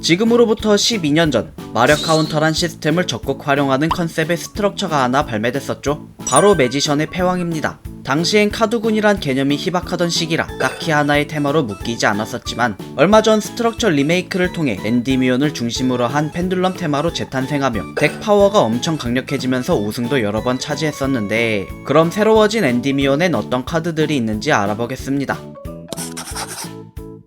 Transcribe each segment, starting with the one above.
지금으로부터 12년 전 마력 카운터란 시스템을 적극 활용하는 컨셉의 스트럭처가 하나 발매됐었죠. 바로 매지션의 패왕입니다. 당시엔 카드군이란 개념이 희박하던 시기라 딱히 하나의 테마로 묶이지 않았었지만 얼마 전 스트럭처 리메이크를 통해 엔디미온을 중심으로 한 펜듈럼 테마로 재탄생하며 덱 파워가 엄청 강력해지면서 우승도 여러 번 차지했었는데 그럼 새로워진 엔디미온엔 어떤 카드들이 있는지 알아보겠습니다.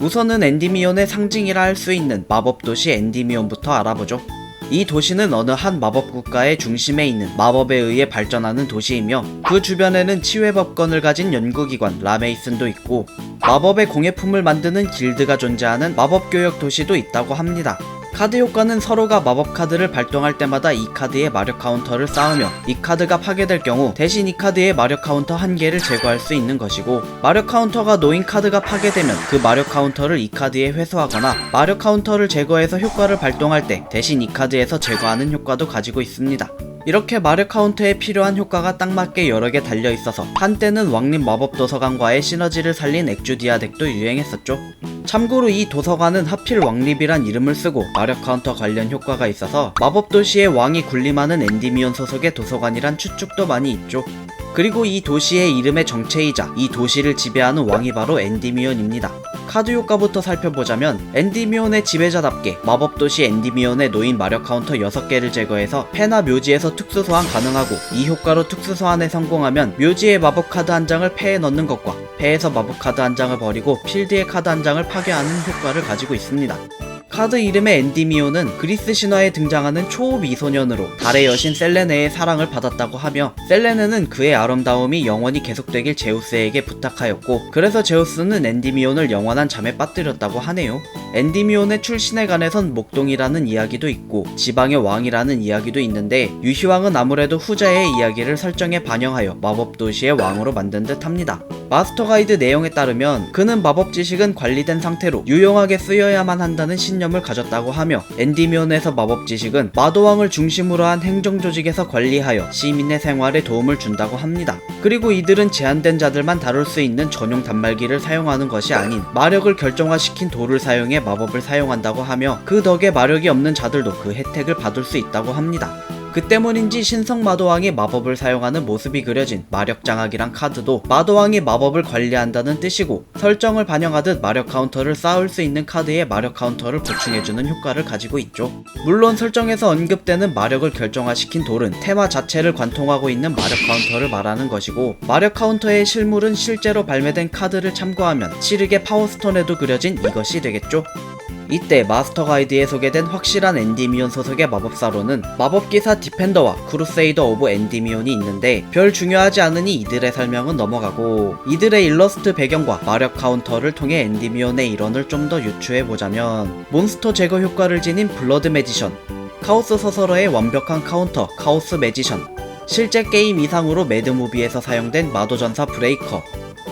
우선은 엔디미온의 상징이라 할 수 있는 마법 도시 엔디미온부터 알아보죠. 이 도시는 어느 한 마법 국가의 중심에 있는 마법에 의해 발전하는 도시이며 그 주변에는 치외 법권을 가진 연구기관 라메이슨도 있고 마법의 공예품을 만드는 길드가 존재하는 마법 교역 도시도 있다고 합니다. 카드 효과는 서로가 마법 카드를 발동할 때마다 이 카드의 마력 카운터를 쌓으며 이 카드가 파괴될 경우 대신 이 카드의 마력 카운터 한 개를 제거할 수 있는 것이고 마력 카운터가 놓인 카드가 파괴되면 그 마력 카운터를 이 카드에 회수하거나 마력 카운터를 제거해서 효과를 발동할 때 대신 이 카드에서 제거하는 효과도 가지고 있습니다. 이렇게 마력 카운터에 필요한 효과가 딱 맞게 여러 개 달려 있어서 한때는 왕립 마법 도서관과의 시너지를 살린 엑주디아 덱도 유행했었죠. 참고로 이 도서관은 하필 왕립이란 이름을 쓰고 마력 카운터 관련 효과가 있어서 마법 도시의 왕이 군림하는 엔디미온 소속의 도서관이란 추측도 많이 있죠. 그리고 이 도시의 이름의 정체이자 이 도시를 지배하는 왕이 바로 엔디미온입니다. 카드 효과부터 살펴보자면 엔디미온의 지배자답게 마법도시 엔디미온에 놓인 마력 카운터 6개를 제거해서 패나 묘지에서 특수 소환 가능하고 이 효과로 특수 소환에 성공하면 묘지의 마법 카드 한 장을 패에 넣는 것과 패에서 마법 카드 한 장을 버리고 필드의 카드 한 장을 파괴하는 효과를 가지고 있습니다. 카드 이름의 엔디미오는 그리스 신화에 등장하는 초미소년으로 달의 여신 셀레네의 사랑을 받았다고 하며 셀레네는 그의 아름다움이 영원히 계속되길 제우스에게 부탁하였고 그래서 제우스는 엔디미온을 영원한 잠에 빠뜨렸다고 하네요. 엔디미온의 출신에 관해선 목동이라는 이야기도 있고 지방의 왕이라는 이야기도 있는데 유희왕은 아무래도 후자의 이야기를 설정에 반영하여 마법도시의 왕으로 만든 듯 합니다. 마스터 가이드 내용에 따르면 그는 마법 지식은 관리된 상태로 유용하게 쓰여야만 한다는 신 념을 가졌다고 하며 엔디미온에서 마법 지식은 마도왕을 중심으로 한 행정 조직에서 관리하여 시민의 생활에 도움을 준다고 합니다. 그리고 이들은 제한된 자들만 다룰 수 있는 전용 단말기를 사용하는 것이 아닌 마력을 결정화시킨 돌을 사용해 마법을 사용한다고 하며 그 덕에 마력이 없는 자들도 그 혜택을 받을 수 있다고 합니다. 그 때문인지 신성 마도왕이 마법을 사용하는 모습이 그려진 마력 장악이란 카드도 마도왕이 마법을 관리한다는 뜻이고 설정을 반영하듯 마력 카운터를 쌓을 수 있는 카드에 마력 카운터를 보충해주는 효과를 가지고 있죠. 물론 설정에서 언급되는 마력을 결정화시킨 돌은 테마 자체를 관통하고 있는 마력 카운터를 말하는 것이고 마력 카운터의 실물은 실제로 발매된 카드를 참고하면 치르게 파워스톤에도 그려진 이것이 되겠죠. 이때 마스터 가이드에 소개된 확실한 엔디미온 소속의 마법사로는 마법기사 디펜더와 크루세이더 오브 엔디미온이 있는데 별 중요하지 않으니 이들의 설명은 넘어가고 이들의 일러스트 배경과 마력 카운터를 통해 엔디미온의 일원을 좀 더 유추해보자면 몬스터 제거 효과를 지닌 블러드 매지션 카오스 서서러의 완벽한 카운터 카오스 매지션 실제 게임 이상으로 매드무비에서 사용된 마도전사 브레이커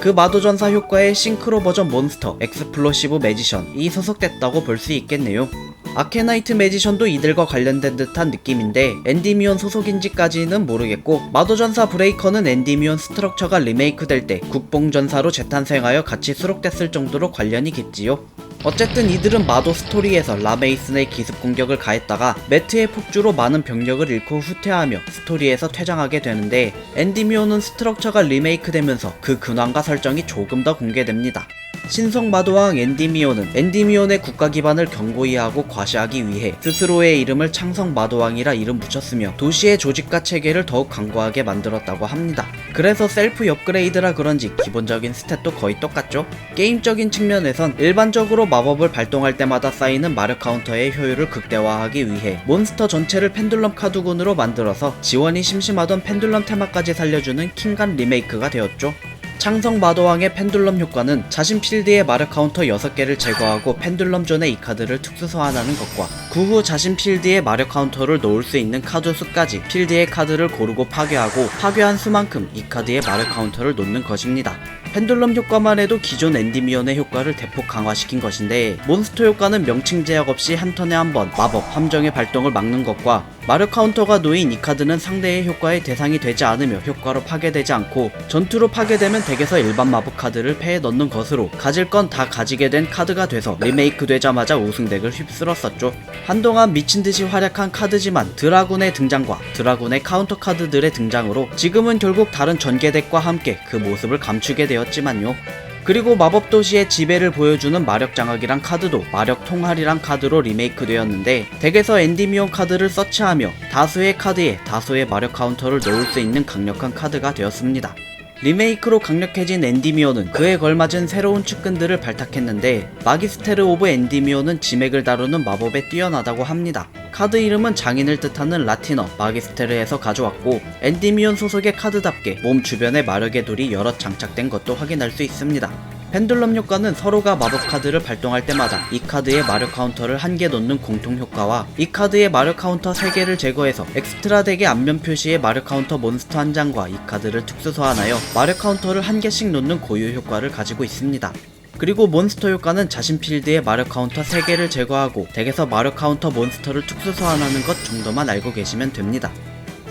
그 마도전사 효과의 싱크로 버전 몬스터 엑스플로시브 매지션이 소속됐다고 볼 수 있겠네요. 아케나이트 매지션도 이들과 관련된 듯한 느낌인데 엔디미온 소속인지까지는 모르겠고 마도전사 브레이커는 엔디미온 스트럭처가 리메이크 될 때 국뽕전사로 재탄생하여 같이 수록됐을 정도로 관련이 깊지요. 어쨌든 이들은 마도 스토리에서 라메이슨의 기습 공격을 가했다가 매트의 폭주로 많은 병력을 잃고 후퇴하며 스토리에서 퇴장하게 되는데 엔디미온은 스트럭처가 리메이크되면서 그 근황과 설정이 조금 더 공개됩니다. 신성 마도왕 엔디미온은 엔디미온의 국가 기반을 견고히 하고 과시하기 위해 스스로의 이름을 창성 마도왕이라 이름 붙였으며 도시의 조직과 체계를 더욱 강고하게 만들었다고 합니다. 그래서 셀프 업그레이드라 그런지 기본적인 스탯도 거의 똑같죠? 게임적인 측면에선 일반적으로 마법을 발동할 때마다 쌓이는 마력 카운터의 효율을 극대화하기 위해 몬스터 전체를 펜듈럼 카드군으로 만들어서 지원이 심심하던 펜듈럼 테마까지 살려주는 킹간 리메이크가 되었죠. 창성 마도왕의 펜듈럼 효과는 자신 필드의 마력 카운터 6개를 제거하고 펜듈럼 존에 이 카드를 특수 소환하는 것과 그 후 자신 필드에 마력 카운터를 놓을 수 있는 카드 수까지 필드의 카드를 고르고 파괴하고 파괴한 수만큼 이 카드의 마력 카운터를 놓는 것입니다. 펜듈럼 효과만 해도 기존 엔디미온의 효과를 대폭 강화시킨 것인데 몬스터 효과는 명칭 제약 없이 한 턴에 한 번 마법 함정의 발동을 막는 것과 마력 카운터가 놓인 이 카드는 상대의 효과의 대상이 되지 않으며 효과로 파괴되지 않고 전투로 파괴되면 덱에서 일반 마법 카드를 패에 넣는 것으로 가질 건 다 가지게 된 카드가 돼서 리메이크 되자마자 우승 덱을 휩쓸었었죠. 한동안 미친 듯이 활약한 카드지만 드라군의 등장과 드라군의 카운터 카드들의 등장으로 지금은 결국 다른 전개 덱과 함께 그 모습을 감추게 되었지만요. 그리고 마법 도시의 지배를 보여주는 마력 장악이란 카드도 마력 통할이란 카드로 리메이크 되었는데 덱에서 엔디미온 카드를 서치하며 다수의 카드에 다수의 마력 카운터를 넣을 수 있는 강력한 카드가 되었습니다. 리메이크로 강력해진 엔디미온은 그에 걸맞은 새로운 측근들을 발탁했는데 마기스테르 오브 엔디미온은 지맥을 다루는 마법에 뛰어나다고 합니다. 카드 이름은 장인을 뜻하는 라틴어 마기스테르에서 가져왔고 엔디미온 소속의 카드답게 몸 주변에 마력의 돌이 여럿 장착된 것도 확인할 수 있습니다. 펜듈럼 효과는 서로가 마법 카드를 발동할 때마다 이 카드의 마력 카운터를 한 개 넣는 공통 효과와 이 카드의 마력 카운터 3개를 제거해서 엑스트라 덱의 앞면 표시의 마력 카운터 몬스터 한 장과 이 카드를 특수 소환하여 마력 카운터를 한 개씩 놓는 고유 효과를 가지고 있습니다. 그리고 몬스터 효과는 자신 필드의 마력 카운터 3개를 제거하고 덱에서 마력 카운터 몬스터를 특수 소환하는 것 정도만 알고 계시면 됩니다.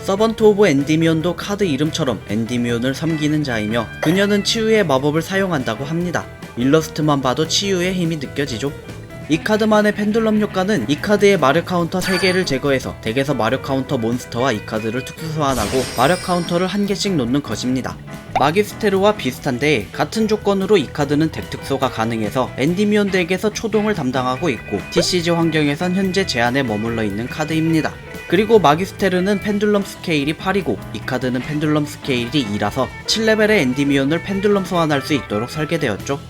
서번트 오브 엔디미온도 카드 이름처럼 엔디미온을 섬기는 자이며 그녀는 치유의 마법을 사용한다고 합니다. 일러스트만 봐도 치유의 힘이 느껴지죠? 이 카드만의 펜듈럼 효과는 이 카드의 마력 카운터 3개를 제거해서 덱에서 마력 카운터 몬스터와 이 카드를 특수 소환하고 마력 카운터를 한 개씩 놓는 것입니다. 마기스테르와 비슷한데 같은 조건으로 이 카드는 덱 특소가 가능해서 엔디미온 덱에서 초동을 담당하고 있고 TCG 환경에선 현재 제한에 머물러 있는 카드입니다. 그리고 마기스테르는 펜듈럼 스케일이 8이고 이 카드는 펜듈럼 스케일이 2라서 7레벨의 엔디미온을 펜듈럼 소환할 수 있도록 설계되었죠.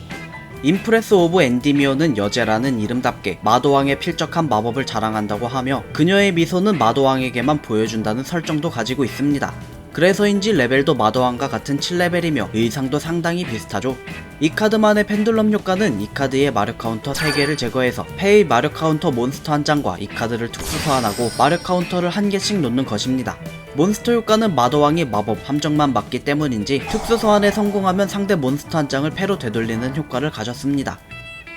임프레스 오브 엔디미온은 여제라는 이름답게 마도왕의 필적한 마법을 자랑한다고 하며 그녀의 미소는 마도왕에게만 보여준다는 설정도 가지고 있습니다. 그래서인지 레벨도 마도왕과 같은 7레벨이며 의상도 상당히 비슷하죠. 이 카드만의 펜듈럼 효과는 이 카드의 마력 카운터 3개를 제거해서 페이 마력 카운터 몬스터 한 장과 이 카드를 특수 소환하고 마력 카운터를 한 개씩 놓는 것입니다. 몬스터 효과는 마도왕이 마법 함정만 맞기 때문인지 특수 소환에 성공하면 상대 몬스터 한 장을 패로 되돌리는 효과를 가졌습니다.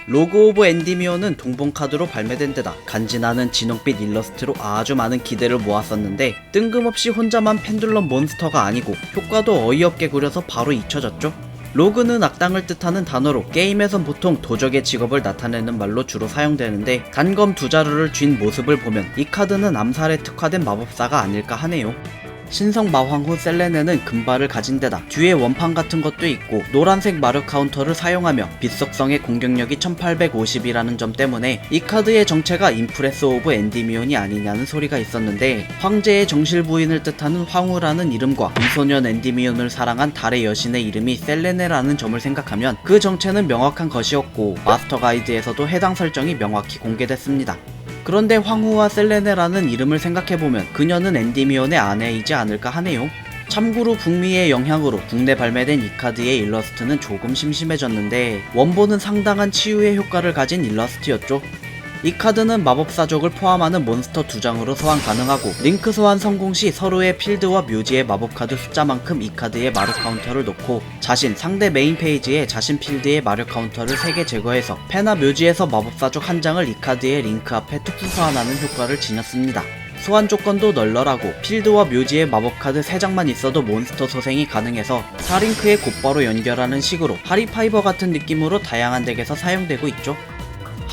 로그 오브 엔디미오는 동봉 카드로 발매된 데다 간지나는 진홍빛 일러스트로 아주 많은 기대를 모았었는데 뜬금없이 혼자만 펜듈럼 몬스터가 아니고 효과도 어이없게 그려서 바로 잊혀졌죠. 로그는 악당을 뜻하는 단어로 게임에선 보통 도적의 직업을 나타내는 말로 주로 사용되는데 단검 두 자루를 쥔 모습을 보면 이 카드는 암살에 특화된 마법사가 아닐까 하네요. 신성 마황후 셀레네는 금발을 가진 데다 뒤에 원판 같은 것도 있고 노란색 마력 카운터를 사용하며 빛속성의 공격력이 1850이라는 점 때문에 이 카드의 정체가 임프레스 오브 엔디미온이 아니냐는 소리가 있었는데 황제의 정실 부인을 뜻하는 황후라는 이름과 미소년 엔디미온을 사랑한 달의 여신의 이름이 셀레네라는 점을 생각하면 그 정체는 명확한 것이었고 마스터 가이드에서도 해당 설정이 명확히 공개됐습니다. 그런데 황후와 셀레네라는 이름을 생각해보면 그녀는 엔디미온의 아내이지 않을까 하네요. 참고로 북미의 영향으로 국내 발매된 이 카드의 일러스트는 조금 심심해졌는데 원본은 상당한 치유의 효과를 가진 일러스트였죠. 이 카드는 마법사족을 포함하는 몬스터 두 장으로 소환 가능하고 링크 소환 성공 시 서로의 필드와 묘지의 마법카드 숫자만큼 이 카드에 마력 카운터를 놓고 자신 상대 메인 페이지에 자신 필드의 마력 카운터를 3개 제거해서 패나 묘지에서 마법사족 한 장을 이 카드의 링크 앞에 특수 소환하는 효과를 지녔습니다. 소환 조건도 널널하고 필드와 묘지의 마법카드 3장만 있어도 몬스터 소생이 가능해서 4링크에 곧바로 연결하는 식으로 하리파이버 같은 느낌으로 다양한 덱에서 사용되고 있죠.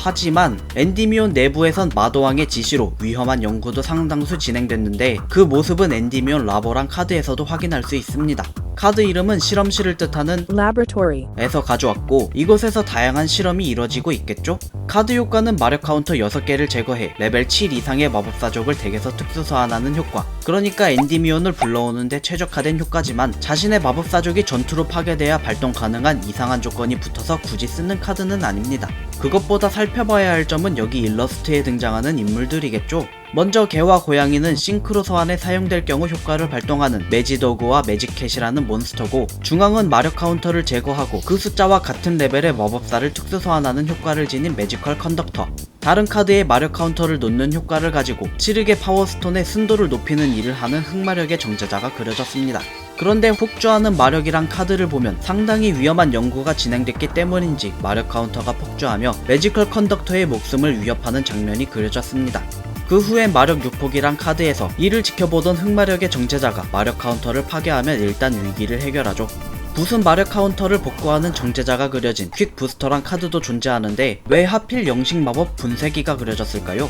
하지만 엔디미온 내부에선 마도왕의 지시로 위험한 연구도 상당수 진행됐는데 그 모습은 엔디미온 라보랑 카드에서도 확인할 수 있습니다. 카드 이름은 실험실을 뜻하는 laboratory, 에서 가져왔고 이곳에서 다양한 실험이 이뤄지고 있겠죠? 카드 효과는 마력 카운터 6개를 제거해 레벨 7 이상의 마법사족을 덱에서 특수 소환하는 효과. 그러니까 엔디미온을 불러오는데 최적화된 효과지만 자신의 마법사족이 전투로 파괴돼야 발동 가능한 이상한 조건이 붙어서 굳이 쓰는 카드는 아닙니다. 그것보다 살펴봐야 할 점은 여기 일러스트에 등장하는 인물들이겠죠 먼저 개와 고양이는 싱크로 소환에 사용될 경우 효과를 발동하는 매지도그와 매직캣이라는 몬스터고 중앙은 마력 카운터를 제거하고 그 숫자와 같은 레벨의 마법사를 특수 소환하는 효과를 지닌 매지컬 컨덕터 다른 카드에 마력 카운터를 놓는 효과를 가지고 치르게 파워스톤의 순도를 높이는 일을 하는 흑마력의 정제자가 그려졌습니다. 그런데 폭주하는 마력이란 카드를 보면 상당히 위험한 연구가 진행됐기 때문인지 마력 카운터가 폭주하며 매지컬 컨덕터의 목숨을 위협하는 장면이 그려졌습니다. 그 후엔 마력 6폭이란 카드에서 이를 지켜보던 흑마력의 정제자가 마력 카운터를 파괴하면 일단 위기를 해결하죠. 무슨 마력 카운터를 복구하는 정제자가 그려진 퀵 부스터란 카드도 존재하는데 왜 하필 영식 마법 분쇄기가 그려졌을까요?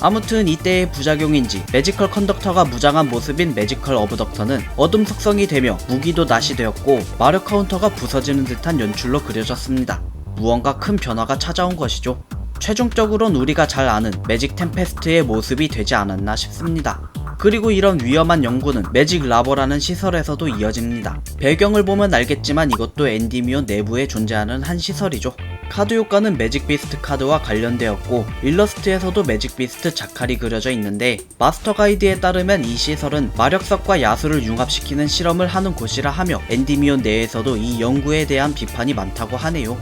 아무튼 이때의 부작용인지 매지컬 컨덕터가 무장한 모습인 매지컬 어브덕터는 어둠 속성이 되며 무기도 낫이 되었고 마력 카운터가 부서지는 듯한 연출로 그려졌습니다. 무언가 큰 변화가 찾아온 것이죠. 최종적으론 우리가 잘 아는 매직 템페스트의 모습이 되지 않았나 싶습니다. 그리고 이런 위험한 연구는 매직 라버라는 시설에서도 이어집니다. 배경을 보면 알겠지만 이것도 엔디미온 내부에 존재하는 한 시설이죠. 카드 효과는 매직 비스트 카드와 관련되었고 일러스트에서도 매직 비스트 자칼이 그려져 있는데 마스터 가이드에 따르면 이 시설은 마력석과 야수를 융합시키는 실험을 하는 곳이라 하며 엔디미온 내에서도 이 연구에 대한 비판이 많다고 하네요.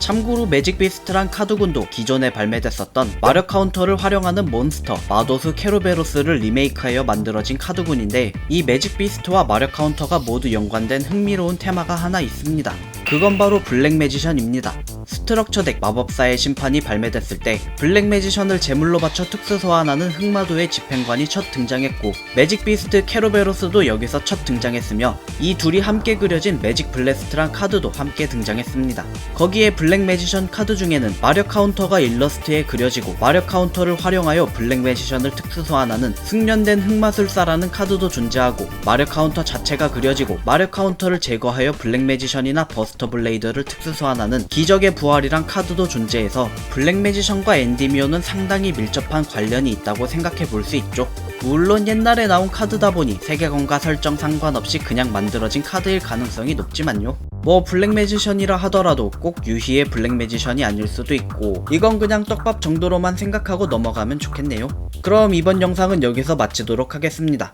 참고로 매직 비스트란 카드군도 기존에 발매됐었던 마력 카운터를 활용하는 몬스터 마도스 케로베로스를 리메이크하여 만들어진 카드군인데 이 매직 비스트와 마력 카운터가 모두 연관된 흥미로운 테마가 하나 있습니다. 그건 바로 블랙 매지션입니다. 스트럭처 덱 마법사의 심판이 발매됐을 때 블랙 매지션을 제물로 바쳐 특수 소환하는 흑마도의 집행관이 첫 등장했고 매직 비스트 케로베로스도 여기서 첫 등장했으며 이 둘이 함께 그려진 매직 블래스트란 카드도 함께 등장했습니다. 거기에 블랙 매지션 카드 중에는 마력 카운터가 일러스트에 그려지고 마력 카운터를 활용하여 블랙 매지션을 특수 소환하는 숙련된 흑마술사라는 카드도 존재하고 마력 카운터 자체가 그려지고 마력 카운터를 제거하여 블랙 매지션이나 버스터 블레이드를 특수 소환하는 기적 의 부활이란 카드도 존재해서 블랙 매지션과 엔디미오는 상당히 밀접한 관련이 있다고 생각해 볼 수 있죠. 물론 옛날에 나온 카드다 보니 세계관과 설정 상관없이 그냥 만들어진 카드일 가능성이 높지만요. 뭐 블랙 매지션이라 하더라도 꼭 유희의 블랙 매지션이 아닐 수도 있고 이건 그냥 떡밥 정도로만 생각하고 넘어가면 좋겠네요. 그럼 이번 영상은 여기서 마치도록 하겠습니다.